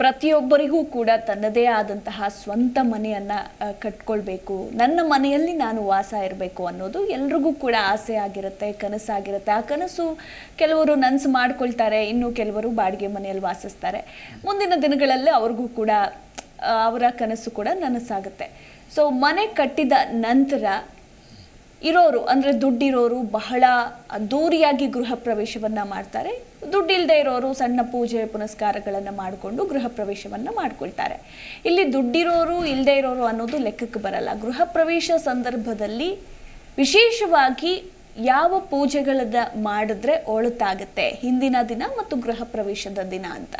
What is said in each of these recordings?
ಪ್ರತಿಯೊಬ್ಬರಿಗೂ ಕೂಡ ತನ್ನದೇ ಆದಂತಹ ಸ್ವಂತ ಮನೆಯನ್ನ ಕಟ್ಕೊಳ್ಬೇಕು. ನನ್ನ ಮನೆಯಲ್ಲಿ ನಾನು ವಾಸ ಇರಬೇಕು ಅನ್ನೋದು ಎಲ್ರಿಗೂ ಕೂಡ ಆಸೆ ಆಗಿರುತ್ತೆ, ಕನಸಾಗಿರುತ್ತೆ. ಆ ಕನಸು ಕೆಲವರು ನನ್ಸು ಮಾಡ್ಕೊಳ್ತಾರೆ, ಇನ್ನು ಕೆಲವರು ಬಾಡಿಗೆ ಮನೆಯಲ್ಲಿ ವಾಸಿಸ್ತಾರೆ. ಮುಂದಿನ ದಿನಗಳಲ್ಲಿ ಅವ್ರಿಗೂ ಕೂಡ ಅವರ ಕನಸು ಕೂಡ ನನಸಾಗುತ್ತೆ. ಸೊ ಮನೆ ಕಟ್ಟಿದ ನಂತರ ಇರೋರು, ಅಂದರೆ ದುಡ್ಡಿರೋರು ಬಹಳ ಅದ್ದೂರಿಯಾಗಿ ಗೃಹ ಪ್ರವೇಶವನ್ನ ಮಾಡ್ತಾರೆ. ದುಡ್ಡಿಲ್ಲದೆ ಇರೋರು ಸಣ್ಣ ಪೂಜೆ ಪುನಸ್ಕಾರಗಳನ್ನು ಮಾಡಿಕೊಂಡು ಗೃಹ ಪ್ರವೇಶವನ್ನ ಮಾಡ್ಕೊಳ್ತಾರೆ. ಇಲ್ಲಿ ದುಡ್ಡಿರೋರು ಇಲ್ಲದೆ ಇರೋರು ಅನ್ನೋದು ಲೆಕ್ಕಕ್ಕೆ ಬರಲ್ಲ. ಗೃಹ ಪ್ರವೇಶ ಸಂದರ್ಭದಲ್ಲಿ ವಿಶೇಷವಾಗಿ ಯಾವ ಪೂಜೆಗಳದ ಮಾಡಿದ್ರೆ ಒಳತಾಗುತ್ತೆ? ಹಿಂದಿನ ದಿನ ಮತ್ತು ಗೃಹ ಪ್ರವೇಶದ ದಿನ ಅಂತ.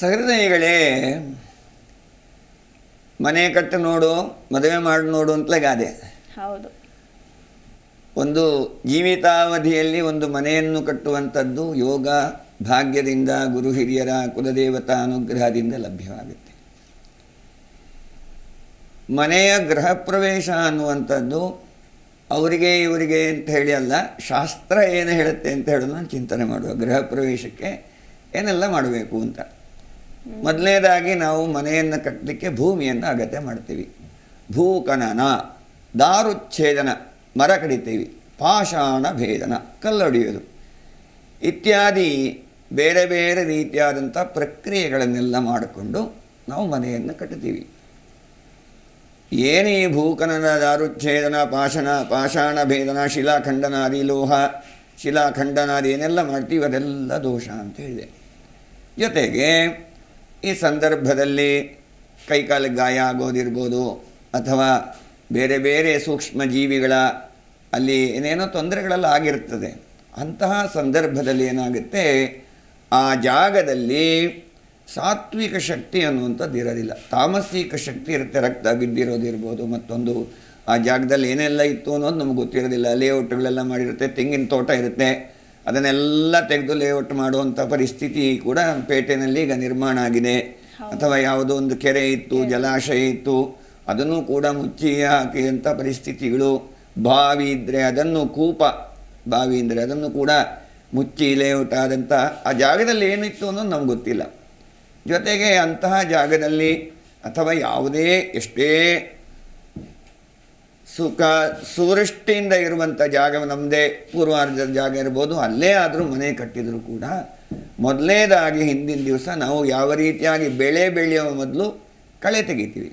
ಸಹೃದಯಗಳೇ, ಮನೆ ಕಟ್ಟು ನೋಡು, ಮದುವೆ ಮಾಡಿ ನೋಡು ಅಂತಲೇ ಗಾದೆ. ಹೌದು. ಒಂದು ಜೀವಿತಾವಧಿಯಲ್ಲಿ ಒಂದು ಮನೆಯನ್ನು ಕಟ್ಟುವಂಥದ್ದು ಯೋಗ ಭಾಗ್ಯದಿಂದ ಗುರು ಹಿರಿಯರ ಕುಲದೇವತಾ ಅನುಗ್ರಹದಿಂದ ಲಭ್ಯವಾಗುತ್ತೆ. ಮನೆಯ ಗೃಹ ಪ್ರವೇಶ ಅನ್ನುವಂಥದ್ದು ಅವರಿಗೆ ಇವರಿಗೆ ಅಂತ ಹೇಳಿ ಅಲ್ಲ ಶಾಸ್ತ್ರ ಏನು ಹೇಳುತ್ತೆ ಅಂತ ಹೇಳೋದನ್ನ ಚಿಂತನೆ ಮಾಡುವ. ಗೃಹ ಪ್ರವೇಶಕ್ಕೆ ಏನೆಲ್ಲ ಮಾಡಬೇಕು ಅಂತ. ಮೊದಲನೇದಾಗಿ ನಾವು ಮನೆಯನ್ನು ಕಟ್ಟಲಿಕ್ಕೆ ಭೂಮಿಯನ್ನು ಅಗತ್ಯ ಮಾಡ್ತೀವಿ. ಭೂಕನನ ದಾರುಚ್ಛೇದನ ಮರ ಕಡಿತೀವಿ ಪಾಷಾಣ ಭೇದನ ಕಲ್ಲೊಡೆಯೋದು ಇತ್ಯಾದಿ ಬೇರೆ ಬೇರೆ ರೀತಿಯಾದಂಥ ಪ್ರಕ್ರಿಯೆಗಳನ್ನೆಲ್ಲ ಮಾಡಿಕೊಂಡು ನಾವು ಮನೆಯನ್ನು ಕಟ್ಟುತ್ತೀವಿ. ಏನೇ ಭೂಕನನ ದಾರುಚ್ಛೇದನ ಪಾಷಣ ಪಾಷಾಣ ಭೇದನ, ಶಿಲಾಖಂಡನಾದಿ ಲೋಹ, ಶಿಲಾಖಂಡನಾದಿ ಏನೆಲ್ಲ ಮಾಡ್ತೀವಿ, ಅದೆಲ್ಲ ದೋಷ ಅಂತ ಹೇಳಿದೆ ಜೊತೆಗೆ ಈ ಸಂದರ್ಭದಲ್ಲಿ ಕೈಕಾಲು ಗಾಯ ಆಗೋದಿರ್ಬೋದು ಅಥವಾ ಬೇರೆ ಬೇರೆ ಸೂಕ್ಷ್ಮ ಜೀವಿಗಳ ಅಲ್ಲಿ ಏನೇನೋ ತೊಂದರೆಗಳೆಲ್ಲ ಆಗಿರ್ತದೆ. ಅಂತಹ ಸಂದರ್ಭದಲ್ಲಿ ಏನಾಗುತ್ತೆ? ಆ ಜಾಗದಲ್ಲಿ ಸಾತ್ವಿಕ ಶಕ್ತಿ ಅನ್ನುವಂಥದ್ದು ಇರೋದಿಲ್ಲ. ತಾಮಸಿಕ ಶಕ್ತಿ ಇರುತ್ತೆ ರಕ್ತ ಬಿದ್ದಿರೋದಿರ್ಬೋದು ಮತ್ತೊಂದು ಆ ಜಾಗದಲ್ಲಿ ಏನೆಲ್ಲ ಇತ್ತು ಅನ್ನೋದು ನಮ್ಗೆ ಗೊತ್ತಿರೋದಿಲ್ಲ. ಲೇಔಟ್ಗಳೆಲ್ಲ ಮಾಡಿರುತ್ತೆ ತೆಂಗಿನ ತೋಟ ಇರುತ್ತೆ. ಅದನ್ನೆಲ್ಲ ತೆಗೆದು ಲೇಔಟ್ ಮಾಡುವಂಥ ಪರಿಸ್ಥಿತಿ ಕೂಡ ಪೇಟೆನಲ್ಲಿ ಈಗ ನಿರ್ಮಾಣ ಆಗಿದೆ. ಅಥವಾ ಯಾವುದೋ ಒಂದು ಕೆರೆ ಇತ್ತು ಜಲಾಶಯ ಇತ್ತು. ಅದನ್ನು ಕೂಡ ಮುಚ್ಚಿ ಹಾಕಿದಂಥ ಪರಿಸ್ಥಿತಿಗಳು. ಬಾವಿ ಇದ್ದರೆ ಅದನ್ನು ಕೂಪ. ಬಾವಿ ಅಂದರೆ ಅದನ್ನು ಕೂಡ ಮುಚ್ಚಿ ಲೇಔಟ್ ಆದಂಥ ಆ ಜಾಗದಲ್ಲಿ ಏನಿತ್ತು ಅನ್ನೋದು ನಮ್ಗೆ ಗೊತ್ತಿಲ್ಲ. ಜೊತೆಗೆ ಅಂತಹ ಜಾಗದಲ್ಲಿ ಅಥವಾ ಯಾವುದೇ ಎಷ್ಟೇ ಸುಖ, ಸುವೃಷ್ಟಿಯಿಂದ ಇರುವಂಥ ಜಾಗ ನಮ್ಮದೇ ಪೂರ್ವಾರ್ಧದ ಜಾಗ ಇರ್ಬೋದು, ಅಲ್ಲೇ ಆದರೂ ಮನೆ ಕಟ್ಟಿದರೂ ಕೂಡ ಮೊದಲನೇದಾಗಿ ಹಿಂದಿನ ದಿವಸ ನಾವು ಯಾವ ರೀತಿಯಾಗಿ ಬೆಳೆ ಬೆಳೆಯುವ ಮೊದಲು ಕಳೆ ತೆಗಿತೀವಿ.